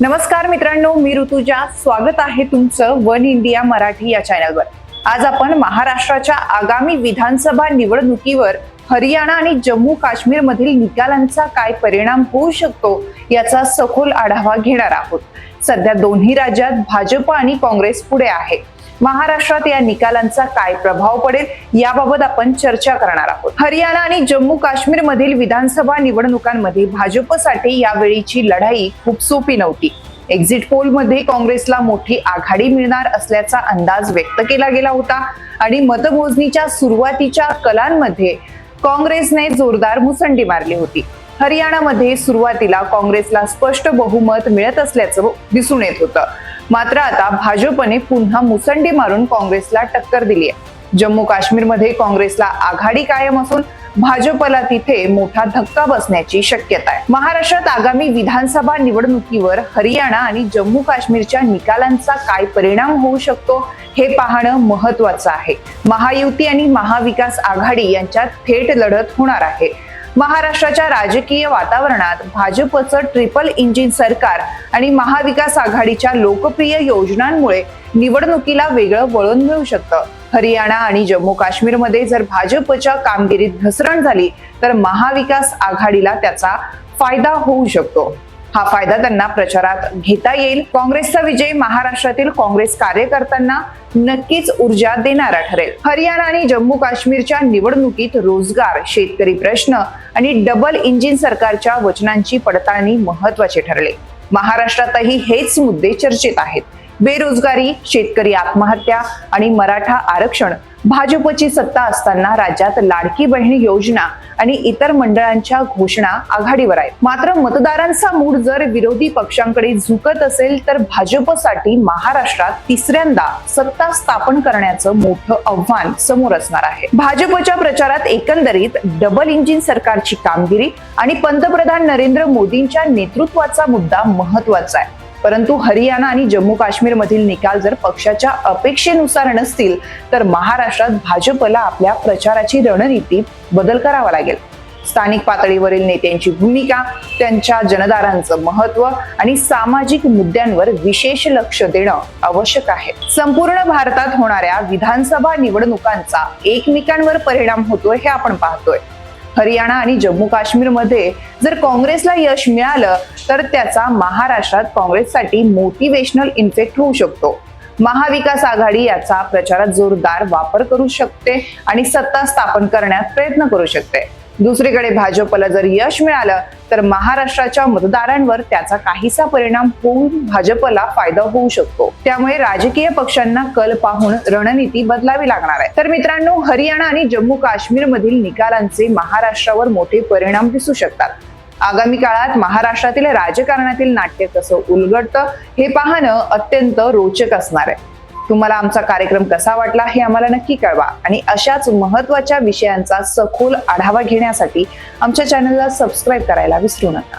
नमस्कार मित्रांनो मी ऋतुजा. स्वागत आहे तुमचं वन इंडिया मराठी या चॅनलवर. आज आपण महाराष्ट्राच्या आगामी विधानसभा निवडणुकीवर हरियाणा आणि जम्मू काश्मीर मधील निकालांचा काय परिणाम होऊ शकतो याचा सखोल आढावा घेणार आहोत. सध्या दोन्ही राज्यात भाजप आणि काँग्रेस पुढे आहे. महाराष्ट्रात या निकालांचा काय प्रभाव पडेल याबाबत आपण चर्चा करणार आहोत. हरियाणा आणि जम्मू काश्मीर मधील विधानसभा निवडणुकांमध्ये भाजपसाठी यावेळीची लढाई खूप सोपी नव्हती. एक्झिट पोलमध्ये काँग्रेसला मोठी आघाडी मिळणार असल्याचा अंदाज व्यक्त केला गेला होता आणि मतमोजणीच्या सुरुवातीच्या कलांमध्ये काँग्रेसने जोरदार मुसंडी मारली होती. हरियाणामध्ये सुरुवातीला काँग्रेसला स्पष्ट बहुमत मिळत असल्याचं दिसून येत होतं. मात्र आता भाजपने पुन्हा मुसंडी मारून काँग्रेसला टक्कर दिली आहे जम्मू काश्मीरमध्ये काँग्रेसला आघाडी कायम असून भाजपला तिथे मोठा धक्का बसण्याची शक्यता आहे. महाराष्ट्रात आगामी विधानसभा निवडणुकीवर हरियाणा आणि जम्मू काश्मीरच्या निकालांचा काय परिणाम होऊ शकतो हे पाहणं महत्वाचं आहे. महायुती आणि महाविकास आघाडी यांच्यात थेट लढत होणार आहे. महाराष्ट्राच्या राजकीय वातावरणात भाजपचं ट्रिपल इंजिन सरकार आणि महाविकास आघाडीच्या लोकप्रिय योजनांमुळे निवडणुकीला वेगळं वळण मिळू शकतं. हरियाणा आणि जम्मू काश्मीरमध्ये जर भाजपच्या कामगिरीत घसरण झाली तर महाविकास आघाडीला त्याचा फायदा होऊ शकतो. हा फायदा त्यांना प्रचारात घेता येईल. काँग्रेसचा विजय महाराष्ट्रातील काँग्रेस कार्यकर्त्यांना नक्कीच ऊर्जा देणारा ठरेल. हरियाणा आणि जम्मू काश्मीरच्या निवडणुकीत रोजगार शेतकरी प्रश्न आणि डबल इंजिन सरकारच्या वचनांची पडताळणी महत्त्वाचे ठरले. महाराष्ट्रातही हेच मुद्दे चर्चेत आहेत. बेरोजगारी शेतकरी आत्महत्या आणि मराठा आरक्षण भाजपची सत्ता असताना राज्यात लाडकी बहीण योजना आणि इतर मंडळांच्या घोषणा आघाडीवर आहेत. मात्र मतदारांचा मूड जर विरोधी पक्षांकडे झुकत असेल तर भाजपसाठी महाराष्ट्रात तिसऱ्यांदा सत्ता स्थापन करण्याचं मोठं आव्हान समोर असणार आहे. भाजपच्या प्रचारात एकंदरीत डबल इंजिन सरकारची कामगिरी आणि पंतप्रधान नरेंद्र मोदींच्या नेतृत्वाचा मुद्दा महत्त्वाचा आहे. परंतु हरियाणा आणि जम्मू काश्मीर मधील निकाल जर पक्षाच्या अपेक्षेनुसार नसतील तर महाराष्ट्रात भाजपला आपल्या प्रचाराची रणनीती बदल करावा लागेल. स्थानिक पातळीवरील नेत्यांची भूमिका त्यांच्या जनदारांचं महत्त्व आणि सामाजिक मुद्द्यांवर विशेष लक्ष देणं आवश्यक आहे. संपूर्ण भारतात होणाऱ्या विधानसभा निवडणुकांचा एकमेकांवर परिणाम होतोय हे आपण पाहतोय. हरियाणा आणि जम्मू काश्मीरमध्ये जर काँग्रेसला यश मिळालं तर त्याचा महाराष्ट्रात काँग्रेससाठी मोटिवेशनल इन्फेक्ट होऊ शकतो. महाविकास आघाडी याचा प्रचारात जोरदार वापर करू शकते आणि सत्ता स्थापन करण्यात प्रयत्न करू शकते. दुसरीकडे भाजपला जर यश मिळालं तर महाराष्ट्राच्या मतदारांवर त्याचा काहीसा परिणाम होऊन भाजपला फायदा होऊ शकतो. त्यामुळे राजकीय पक्षांना कल पाहून रणनीती बदलावी लागणार आहे. तर मित्रांनो हरियाणा आणि जम्मू काश्मीर मधील निकालांचे महाराष्ट्रावर मोठे परिणाम दिसू शकतात. आगामी काळात महाराष्ट्रातील राजकारणातील नाट्य कसं उलगडतं हे पाहणं अत्यंत रोचक असणार आहे. तुम्हाला आमचा कार्यक्रम कसा वाटला हे आम्हाला नक्की कळवा. आणि अशाच महत्त्वाच्या विषयांचा सखोल आढावा घेण्यासाठी आमच्या चॅनलला सबस्क्राईब करायला विसरू नका.